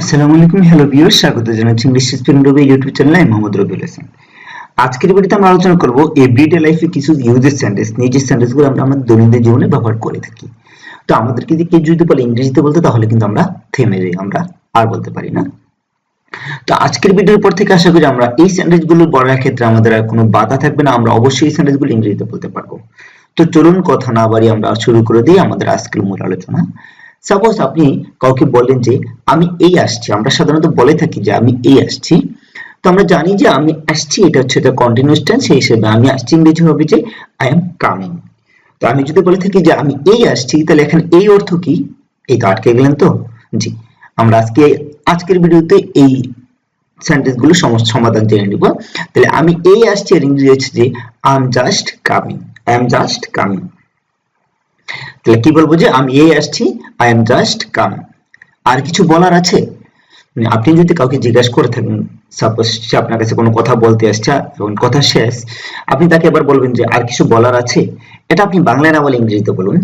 আসসালামু আলাইকুম hello viewers স্বাগত জানাচ্ছি ইংলিশ স্পেলিং রবি ইউটিউব চ্যানেলে আমি মোহাম্মদ রবিউল হাসান। আজকের ভিডিওতে আমরা আলোচনা করব এভরিডে লাইফে কিছু ইউজের সেন্টেন্স নিজের সেন্টেন্সগুলো আমরা আমাদের দৈনন্দিন জীবনে ব্যবহার করে থাকি। তো আমাদেরকে যদি কেউ যদি বলে ইংরেজিতে বলতে, তাহলে কিন্তু আমরা থেমে যাই, আমরা আর বলতে পারি না। তো আজকের ভিডিওর পর থেকে আশা করি আমরা এই সেন্টেন্সগুলো বলার ক্ষেত্রে আমাদের আর কোনো বাধা থাকবে না, আমরা অবশ্যই এই সেন্টেন্সগুলো ইংরেজিতে বলতে পারব। তো চলুন কথা না বাড়িয়ে আমরা শুরু করে দিই আমাদের আজকের মূল আলোচনা। সাপোজ আপনি কাউকে বলেন যে, আমি এই আসছি। আমরা সাধারণত বলে থাকি যে, আমি এই আসছি। তো আমরা জানি যে, আমি আসছি। এটা হচ্ছে একটা কন্টিনিউয়াস টেন্স সেই হিসেবে আমি আসছি ইংরেজি হবে যে আই এম কামিং তো আমি যদি বলে থাকি যে, আমি এই আসছি, তাহলে এখানে এই অর্থ কি? এই তো আটকে গেলেন তো? জি। আমরা আজকে, আজকের ভিডিওতে এই সেন্টেন্সগুলো সমস্ত সমাধান জেনে নিব। তাহলে, আমি এই আসছি এর ইংরেজি হচ্ছে যে I am just coming I am just coming তাহলে কি বলব যে আমি এই আসছি আই এম জাস্ট কাম আর কিছু বলার আছে? মানে আপনি যদি কাউকে জিজ্ঞাসা করে থাকেন সাপোজ সে আপনার কাছে কোনো কথা বলতে আসছে এবং কথা শেষ, আপনি তাকে এবার বলবেন যে আর কিছু বলার আছে? এটা আপনি বাংলায় না বলে ইংরেজিতে বলুন।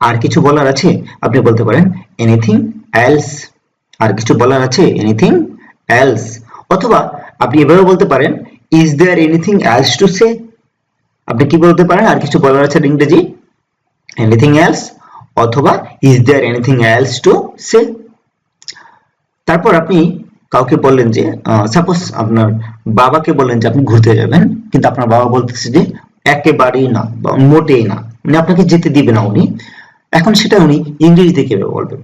আর কিছু বলার আছে? আপনি বলতে পারেন এনিথিং এলস আর কিছু বলার আছে? এনিথিং এলস অথবা আপনি এভাবে বলতে পারেন is there anything else to say আপনি কি বলতে পারেন, আর কিছু বলার আছে ইংরেজি? এনিথিং এলস অথবা is there anything else to say তারপর আপনি কাউকে বললেন যে সাপোজ আপনার বাবাকে বললেন যে আপনি ঘুরতে যাবেন, কিন্তু আপনার বাবা বলতেছে যে একেবারেই না বা মোটেই না। মানে আপনাকে যেতে দিবে না উনি। এখন সেটা উনি ইংরেজিতে কীভাবে বলবেন?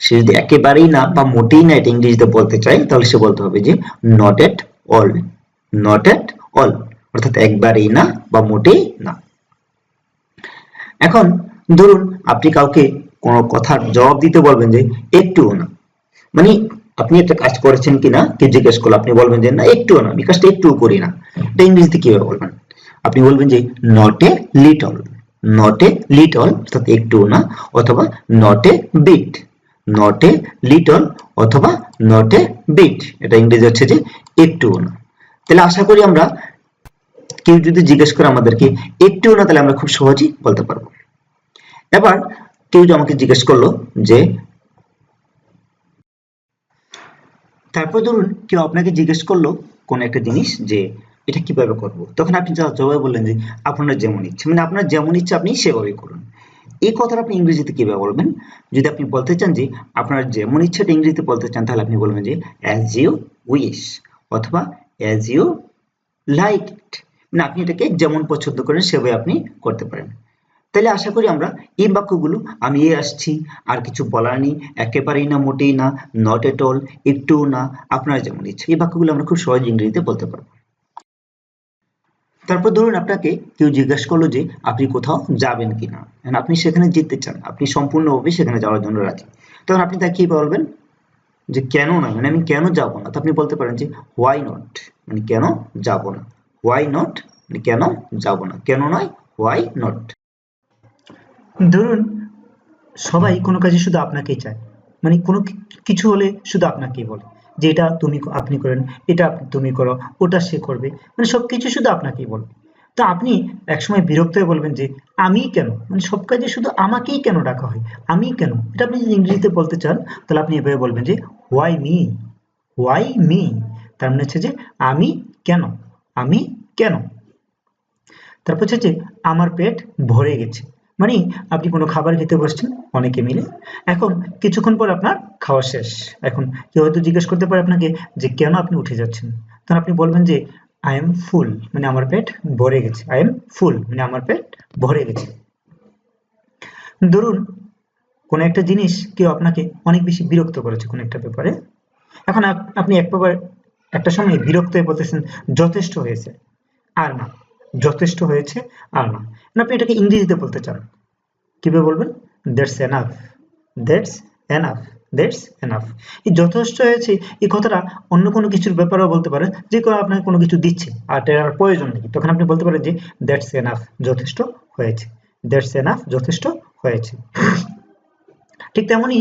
সে যদি একেবারেই না বা মোটেই না এটা ইংরেজিতে বলতে চায়, তাহলে সে বলতে হবে যে not at all not at all অর্থাৎ একবারেই না বা মোটেই না। এখন ধরুন আপনি কাউকে কোনো কথার জবাব দিতে বলবেন যে একটুও না। মানে আপনি একটা কাজ করেছেন কিনা কে জিজ্ঞেস করল, আপনি বলবেন যে না, একটুও না আমি কাজটা একটুও করি না। এটা ইংরেজিতে কীভাবে বলবেন? আপনি বলবেন যে not a little not a little অর্থাৎ একটুও না, অথবা not a bit not a little অথবা নট এ বিট এটা ইংরেজি হচ্ছে যে একটুও না। তাহলে আশা করি আমরা কেউ যদি জিজ্ঞেস করে আমাদেরকে একটুও না, তাহলে আমরা খুব সহজেই বলতে পারব। এবার কেউ আমাকে জিজ্ঞেস করল যে, তারপর ধরুন কেউ আপনাকে জিজ্ঞেস করল কোন একটা জিনিস যে, এটা কীভাবে করব? তখন আপনি যা জবাবে বললেন যে, আপনার যেমন ইচ্ছে। মানে আপনার যেমন ইচ্ছে আপনি সেভাবে করুন। এই কথাটা আপনি ইংরেজিতে কীভাবে বলবেন? যদি আপনি বলতে চান যে, আপনার যেমন ইচ্ছেটা ইংরেজিতে বলতে চান, তাহলে আপনি বলবেন যে অ্যাজ ইউ উইশ অথবা অ্যাজ ইউ লাইক ইট মানে আপনি এটাকে যেমন পছন্দ করেন, সেভাবে আপনি করতে পারেন। তাহলে আশা করি আমরা এই বাক্যগুলো আমি এ আসছি, আর কিছু বলার নেই, একেবারেই না, মোটেই না নট এট অল একটু না, আপনার যেমন ইচ্ছে। এই বাক্যগুলো আমরা খুব সহজ ইংরেজিতে বলতে পারব। তারপর ধরুন আপনাকে কেউ জিজ্ঞাসা করল যে, আপনি কোথাও যাবেন কিনা? আপনি সেখানে যেতে চান, আপনি সম্পূর্ণভাবে সেখানে যাওয়ার জন্য রাজি। তখন আপনি তাকে কি বলবেন? যে, কেন না? মানে আমি কেন যাব না? তো আপনি বলতে পারেন যে হোয়াই নট মানে কেন যাব না? হোয়াই নট কেন যাব না? কেন নয়? হোয়াই নট ধরুন, সবাই কোনো কাজে শুধু আপনাকেই চায়। মানে কোনো কিছু হলে শুধু আপনাকেই বলে যে এটা তুমি আপনি করেন, এটা তুমি করো, ওটা সে করবে। মানে সবকিছু শুধু আপনাকেই বলবে তো আপনি একসময় বিরক্ত হয়ে বলবেন যে, আমি কেন? মানে সব কাজে শুধু আমাকেই কেন ডাকা হয়? আমি কেন? এটা আপনি যদি ইংরেজিতে বলতে চান, তাহলে আপনি এভাবে বলবেন যে হোয়াই মি হোয়াই মি তার মানে হচ্ছে যে, আমি কেন? আমি কেন? তারপর হচ্ছে যে আমার পেট ভরে গেছে। মানে আপনি কোনো খাবার খেতে বসছেন, অনেকে মিলে। এখন কিছুক্ষণ পর আপনার খাওয়া শেষ। এখন কেউ হয়তো জিজ্ঞেস করতে পারে আপনাকে যে কেন আপনি উঠে যাচ্ছেন? তখন আপনি বলবেন যে আই এম ফুল মানে আমার পেট ভরে গেছে। আই এম ফুল মানে আমার পেট ভরে গেছে। ধরুন, কোন একটা জিনিস কেউ আপনাকে অনেক বেশি বিরক্ত করেছে, কোন একটা ব্যাপারে। এখন আপনি এক ব্যাপার একটা সময় বিরক্ত হয়ে বলতেছেন, যথেষ্ট হয়েছে। আর না, যথেষ্ট হয়েছে আর না। আপনি এটাকে ইংরেজিতে বলতে চান? কীভাবে বলবেন? That's enough that's enough that's enough এই যথেষ্ট হয়েছে, এই কথাটা অন্য কোনো কিছুর ব্যাপারেও বলতে পারেন, যে কোনো আপনাকে কোনো কিছু দিচ্ছে, আর এটার প্রয়োজন নেই। তখন আপনি বলতে পারেন যে দ্যাটস এনাফ যথেষ্ট হয়েছে। দ্যাটস এনাফ যথেষ্ট হয়েছে। ঠিক তেমনই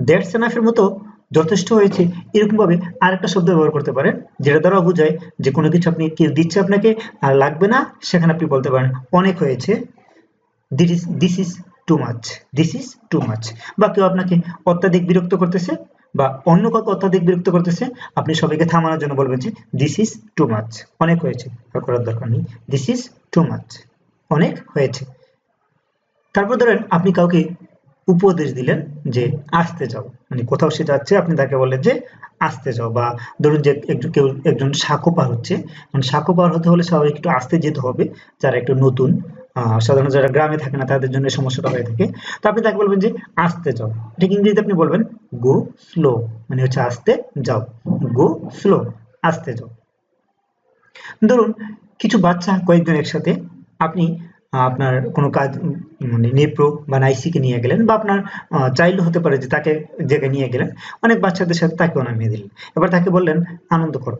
দ্যাটস এনাফের মতো যথেষ্ট হয়েছে। এরকম ভাবে আরেকটা শব্দ ব্যবহার করতে পারেন, যেটা দ্বারা বোঝায় যে কোনো কিছু আপনি কেউ দিচ্ছে আপনাকে, আর লাগবে না, সেখানে আপনি বলতে পারেন, অনেক হয়েছে। This is this is too much this is too much বা কেউ আপনাকে অত্যাধিক বিরক্ত করতেছে, বা অন্য কাউকে অত্যাধিক বিরক্ত করতেছে, আপনি সবাইকে থামানোর জন্য বলবেন যে দিস ইজ টু মাচ অনেক হয়েছে, আর করার দরকার নেই। দিস ইজ টু মাচ অনেক হয়েছে। তারপর ধরেন, আপনি কাউকে উপদেশ দিলেন যে আসতে যাও। মানে কোথাও সে যাচ্ছে, আপনি তাকে বললেন যে আসতে যাও বা ধরুন যে একজন কেউ একজন সাঁকো পার হচ্ছে মানে সাঁকো পার হতে হলে স্বাভাবিক একটু আসতে যেতে হবে। যারা একটু নতুন সাধারণত যারা গ্রামে থাকে না, তাদের জন্য সমস্যাটা হয়ে থাকে। তো আপনি তাকে বলবেন যে আসতে যাও। ঠিক ইংরেজিতে আপনি বলবেন গো স্লো মানে হচ্ছে আসতে যাও। গো স্লো আসতে যাও। ধরুন, কিছু বাচ্চা কয়েকজন একসাথে, আপনি আপনার কোনো কাজ মানে নেপ্রো বা নাইসিকে নিয়ে গেলেন বা আপনার চাইল্ড হতে পারে যে তাকে, জায়গায় নিয়ে গেলেন। অনেক বাচ্চাদের সাথে তাকেও নামিয়ে দিলেন। এবার তাকে বললেন, আনন্দ করো।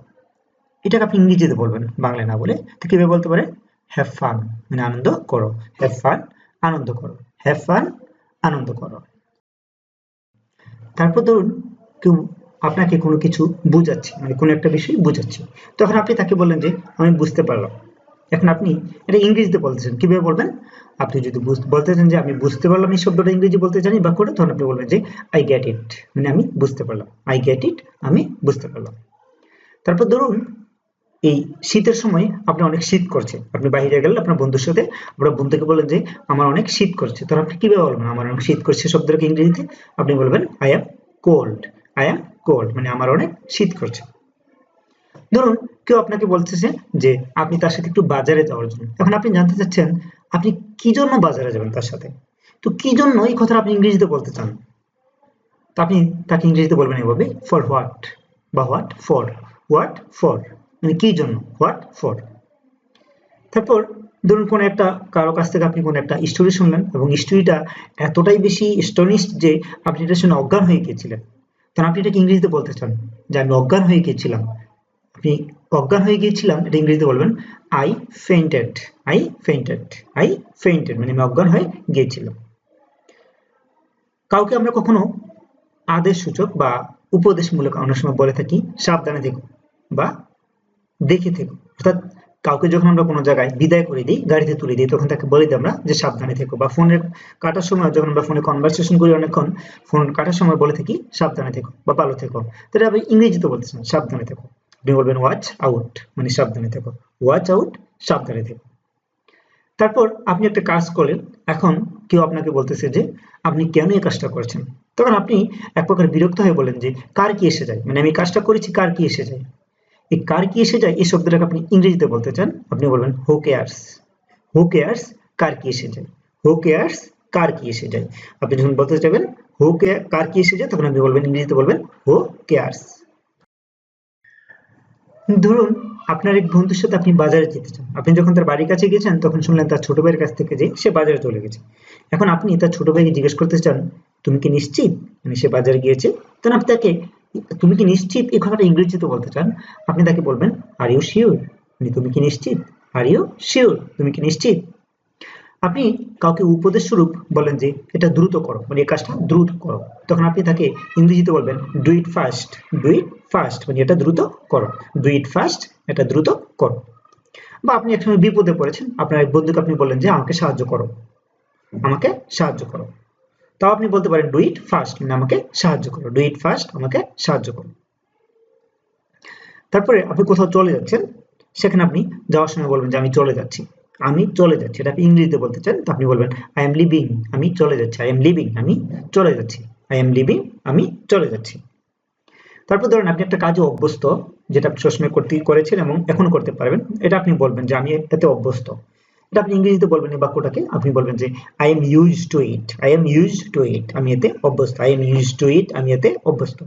এটাকে আপনি ইংরেজিতে বলবেন, বাংলায় না বলে। তো কীভাবে বলতে পারে? হ্যাভ ফান মানে আনন্দ করো। হ্যাভ ফান আনন্দ করো। হ্যাভ ফান আনন্দ করো। তারপর ধরুন কেউ আপনাকে কোনো কিছু বুঝাচ্ছে মানে কোনো একটা বিষয় বুঝাচ্ছে। তখন আপনি তাকে বললেন যে, আমি বুঝতে পারলাম। এখন আপনি এটা ইংরেজিতে বলতেছেন, কীভাবে বলবেন? আপনি যদি বলতে চান যে আমি বুঝতে পারলাম এই শব্দটা ইংরেজি বলতে জানি বা করে তখন আপনি বলবেন যে আই গেট ইট মানে আমি বুঝতে পারলাম। আই গেট ইট আমি বুঝতে পারলাম। তারপর ধরুন, এই শীতের সময় আপনার অনেক শীত করছে আপনি বাইরে গেলেন, আপনার বন্ধুর সাথে, আপনার বন্ধুকে বলেন যে, আমার অনেক শীত করছে। তখন আপনি কীভাবে বলবেন? আমার অনেক শীত করছে শব্দটাকে ইংরেজিতে আপনি বলবেন I am cold I am cold মানে আমার অনেক শীত করছে। ধরুন কেউ আপনাকে বলতেছে যে আপনি তার সাথে একটু বাজারে যাওয়ার জন্য। এখন আপনি জানতে চাচ্ছেন, আপনি কি জন্য বাজারে যাবেন তার সাথে? তো কি জন্য এই কথাটা আপনি ইংরেজিতে বলতে চান? তো আপনি তাকে ইংরেজিতে বলবেন এভাবে ফর হোয়াট বা হোয়াট ফর হোয়াট ফর মানে কি জন্য? হোয়াট ফর তারপর ধরুন কোন একটা কারও কাছ থেকে আপনি কোন একটা স্টোরি শুনলেন এবং স্টোরিটা এতটাই বেশি স্টনিস্ট যে আপনি এটা শুনে অজ্ঞান হয়ে গিয়েছিলেন। তখন আপনি এটাকে ইংরেজিতে বলতে চান যে, আমি অজ্ঞান হয়ে গিয়েছিলাম। অজ্ঞান হয়ে গিয়েছিলাম, এটা ইংরেজিতে বলবেন I fainted I fainted I fainted মানে আমি অজ্ঞান হয়ে গিয়েছিলাম। কাউকে আমরা কখনো আদেশ সূচক বা উপদেশমূলক অনেক সময় বলে থাকি, সাবধানে থেকো বা দেখে থেকো। অর্থাৎ কাউকে যখন আমরা কোনো জায়গায় বিদায় করে দিই, গাড়িতে তুলে দিই, তখন তাকে বলে দিই আমরা যে সাবধানে থেকো বা ফোনের কাটার সময় যখন আমরা ফোনে কনভারসেশন করি অনেকক্ষণ, ফোন কাটার সময় বলে থাকি, সাবধানে থেকো বা ভালো থেকো। তো এটা আপনি ইংরেজিতে বলতেছেন সাবধানে থেকো। আপনি বলবেন ওয়াচ আউট মানে সাবধানে থেকো। ওয়াচ আউট সাবধানে থেকো। তারপর আপনি একটা কাজ করলেন। এখন কেউ আপনাকে বলতেছে যে, আপনি কেন এই কাজটা করছেন? তখন আপনি এক প্রকার বিরক্ত হয়ে বলেন যে, কার কি এসে যায়? মানে আমি কাজটা করেছি, কার কি এসে যায়? এই কার কি এসে যায়, এই শব্দটাকে আপনি ইংরেজিতে বলতে চান, আপনি বলবেন হো কেয়ার্স হো কেয়ার্স কার কি এসে যায়? হো কেয়ার্স কার কি এসে যায়? আপনি যখন বলতে চাইবেন হো কে কার কি এসে যায়? তখন আপনি বলবেন, ইংরেজিতে বলবেন হো কেয়ার্স ধরুন, আপনার এক বন্ধুর সাথে আপনি বাজারে যেতে চান। আপনি যখন তার বাড়ির কাছে গেছেন, তখন শুনলেন তার ছোট ভাইয়ের কাছ থেকে যে সে বাজারে চলে গেছে। এখন আপনি তার ছোট ভাইকে জিজ্ঞেস করতে চান, তুমি কি নিশ্চিত? মানে সে বাজারে গিয়েছে। তখন আপনি তাকে, তুমি কি নিশ্চিত? এই কথাটা ইংরেজিতে বলতে চান। আপনি তাকে বলবেন আর ইউ শিওর মানে তুমি কি নিশ্চিত? আর ইউ শিওর তুমি কি নিশ্চিত আপনি কাউকে উপদেশ স্বরূপ বলেন যে এটা দ্রুত করো মানে এই কাজটা দ্রুত করো। তখন আপনি তাকে ইংরেজিতে বলবেন do it fast do it fast মানে এটা দ্রুত করো। ডু ইট ফাস্ট এটা দ্রুত করো। বা আপনি একসময় বিপদে পড়েছেন, আপনার এক বন্ধুকে আপনি বললেন যে, আমাকে সাহায্য করো, আমাকে সাহায্য করো। তাও আপনি বলতে পারেন ডু ইট ফাস্ট মানে আমাকে সাহায্য করো। ডু ইট ফাস্ট আমাকে সাহায্য করো। তারপরে আপনি কোথাও চলে যাচ্ছেন, সেখানে আপনি যাওয়ার সময় বলবেন যে, আমি চলে যাচ্ছি। আমি চলে যাচ্ছি। এটা ইংরেজিতে বলতে চান আপনি বলবেন আই এম লিভিং আমি চলে যাচ্ছি। আই এম লিভিং আমি চলে যাচ্ছি। আই এম লিভিং আমি চলে যাচ্ছি। তারপর ধরেন আপনি একটা কাজে অভ্যস্ত, যেটা আপনি সবসময় করতে, করেছেন এবং এখনও করতে পারবেন, এটা আপনি বলবেন যে, আমি এতে অভ্যস্ত। এটা আপনি ইংরেজিতে বলবেন এই বাক্যটাকে, আপনি বলবেন যে I am use to it I am use to it আমি এতে অভ্যস্ত। I am use to it আমি এতে অভ্যস্ত।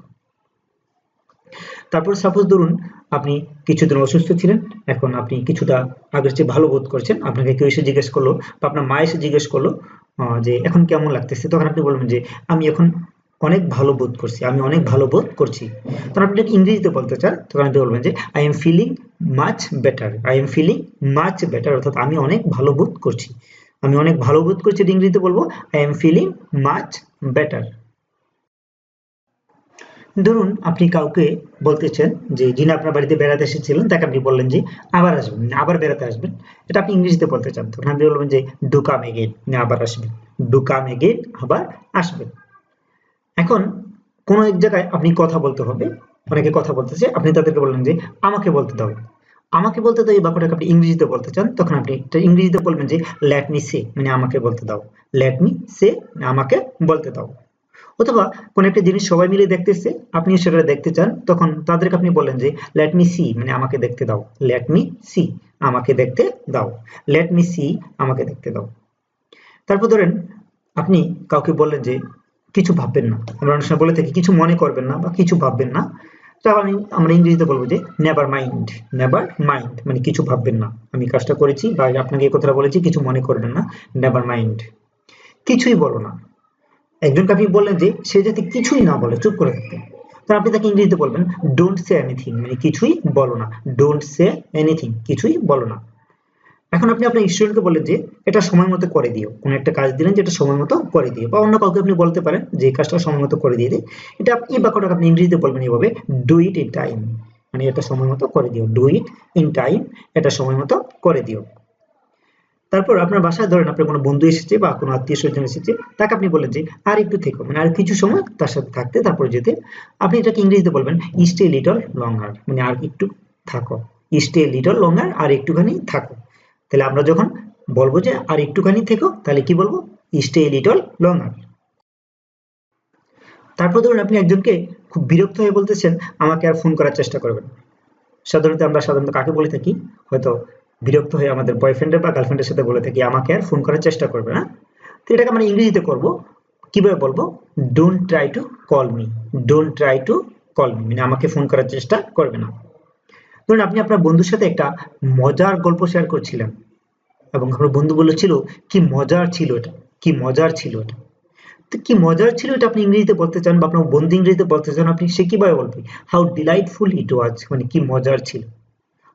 তারপর সাপোজ ধরুন আপনি কিছুদিন অসুস্থ ছিলেন, এখন আপনি কিছুটা আগের চেয়ে ভালো বোধ করছেন। আপনাকে কেউ এসে জিজ্ঞেস করল বা আপনার মা এসে জিজ্ঞেস করল যে এখন কেমন লাগতেছে? তখন আপনি বলবেন যে, আমি এখন অনেক ভালো বোধ করছি, আমি অনেক ভালো বোধ করছি। তখন আপনি ইংরেজিতে বলতে চান, তখন আপনি বলবেন যে I am feeling much better I am feeling much better অর্থাৎ আমি অনেক ভালো বোধ করছি। আমি অনেক ভালো বোধ করছি ইংরেজিতে বলব I am feeling much better ধরুন আপনি কাউকে বলতেছেন যে, যিনি আপনার বাড়িতে বেড়াতে এসেছিলেন, তাকে আপনি বললেন যে, আবার আসবেন আবার বেড়াতে আসবেন। এটা আপনি ইংরেজিতে বলতে চান, তখন আপনি বলবেন যে ডু কাম এগেইন মানে আবার আসবেন। ডু কাম এগেইন আবার আসবেন। এখন কোনো এক জায়গায় আপনি কথা বলতে হবে, অনেকে কথা বলতেছে, আপনি তাদেরকে বললেন যে, আমাকে বলতে দাও। আমাকে বলতে দাও এই বাক্যটাকে আপনি ইংরেজিতে বলতে চান, তখন আপনি ইংরেজিতে বলবেন যে লেট মি সে মানে আমাকে বলতে দাও। লেট মি সে আমাকে বলতে দাও। অথবা কোন একটা জিনিস সবাই মিলে দেখতেছে আপনি সেটা দেখতে চান, তখন তাদেরকে আপনি বলেন যে লেট মি সি মানে আমাকে দেখতে দাও। লেট মি সি আমাকে দেখতে দাও। লেট মি সি আমাকে দেখতে দাও। তারপর ধরেন, আপনি কাউকে বললেন যে, কিছু ভাববেন না। আমরা অনেক সময় বলে থাকি, কিছু মনে করবেন না বা কিছু ভাববেন না। তাহলে আমি, আমরা ইংরেজিতে বলব যে নেভার মাইন্ড নেভার মাইন্ড মানে কিছু ভাববেন না। আমি কাজটা করেছি বা আপনাকে এই কথাটা বলেছি, কিছু মনে করবেন না নেভার মাইন্ড কিছুই বলো না। একজনকে আপনি বললেন যে, সে যাতে কিছুই না বলে, চুপ করে থাকতে। তাহলে আপনি তাকে ইংরেজিতে বলবেন ডোন্ট সে এনিথিং মানে কিছুই বলো না। ডোন্ট সে এনিথিং কিছুই বলো না। এখন আপনি আপনার স্টুডেন্টকে বলেন যে, এটা সময় মতো করে দিও। কোনো একটা কাজ দিলেন যে যেটা সময় মতো করে দিও। বা অন্য কাউকে আপনি বলতে পারেন যে কাজটা সময় মতো করে দিয়ে দে। এটা এই বাক্যটাকে আপনি ইংরেজিতে বলবেন এইভাবে ডু ইট ইন টাইম মানে এটা সময় মতো করে দিও। ডু ইট ইন টাইম এটা সময় মতো করে দিও। তারপর আপনার বাসায় ধরেন আপনার কোনো বন্ধু এসেছে বা কোনো আত্মীয় স্বজন এসেছে, তাকে আপনি বলেন যে, আর একটু থেকো। মানে আর কিছু সময় তার সাথে থাকতে, তারপর যেতে। আপনি এটাকে ইংরেজিতে বলবেন স্টে লিটল লঙ্গার মানে আর একটু থাকো। স্টে লিটল লঙ্গার আর একটুখানি থাকো। তাহলে আমরা যখন বলব যে, আর একটুখানি থেকো, তাহলে কি বলব? স্টে লিটল লঙ্গার তারপর ধরুন আপনি একজনকে খুব বিরক্ত হয়ে বলতেছেন, আমাকে আর ফোন করার চেষ্টা করবেন সাধারণত আমরা সাধারণত কাকে বলে থাকি? হয়তো বিরক্ত হয়ে আমাদের বয়ফ্রেন্ডের বা গার্লফ্রেন্ডের সাথে বলে থাকি, আমাকে আর ফোন করার চেষ্টা করবে না। তো এটাকে আমরা ইংরেজিতে করব, কীভাবে বলব? Don't try to call me don't try to call me মানে আমাকে ফোন করার চেষ্টা করবে না। ধরুন আপনি আপনার বন্ধুর সাথে একটা মজার গল্প শেয়ার করছিলেন, এবং আপনার বন্ধু বলেছিল কি মজার ছিল এটা? কি মজার ছিল এটা? তো কি মজার ছিল এটা আপনি ইংরেজিতে বলতে চান বা আপনার বন্ধু ইংরেজিতে বলতে চান, আপনি সে কীভাবে বলবে? হাউ ডিলাইটফুল ইট ওয়াজ মানে কি মজার ছিল?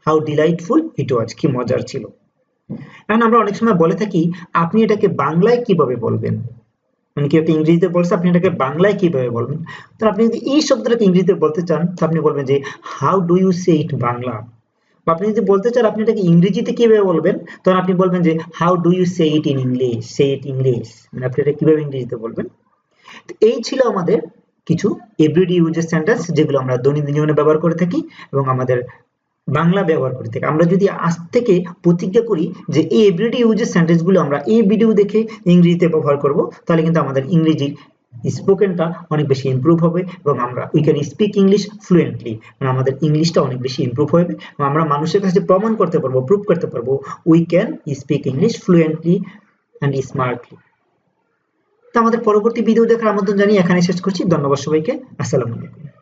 হাউ ডিলাইটফুল ইট ওয়াজ কি মজার ছিল। এখন আমরা অনেক সময় বলে থাকি, আপনি এটাকে বাংলায় কীভাবে বলবেন? মানে কি একটা ইংরেজিতে বলছে, আপনি এটাকে বাংলায় কীভাবে বলবেন? তো আপনি যদি এই শব্দটাকে ইংরেজিতে বলতে চান, তো আপনি বলবেন যে how do you say it Bangla? বা আপনি যদি বলতে চান, আপনি এটাকে ইংরেজিতে কীভাবে বলবেন? তখন আপনি বলবেন যে how do you say it in English say it English মানে আপনি এটা কীভাবে ইংরেজিতে বলবেন? তো এই ছিল আমাদের কিছু এভরিডে ইউজেস সেন্টেন্স, যেগুলো আমরা দৈনন্দিন জীবনে ব্যবহার করে থাকি এবং আমাদের বাংলা ব্যবহার করে। থাকি আমরা যদি আজ থেকে প্রতিজ্ঞা করি যে এই এভরিডে ইউজের সেন্টেন্সগুলো আমরা এই ভিডিও দেখে ইংরেজিতে ব্যবহার করব, তাহলে কিন্তু আমাদের ইংরেজি স্পোকেনটা অনেক বেশি ইমপ্রুভ হবে এবং আমরা we can speak English fluently মানে আমাদের ইংলিশটা অনেক বেশি ইমপ্রুভ হবে এবং আমরা মানুষের কাছে প্রমাণ করতে পারব প্রুভ করতে পারব we can speak English fluently and smartly তো আমাদের পরবর্তী ভিডিও দেখার আমন্ত্রণ জানিয়ে এখানে শেষ করছি। ধন্যবাদ সবাইকে। আসসালামু আলাইকুম।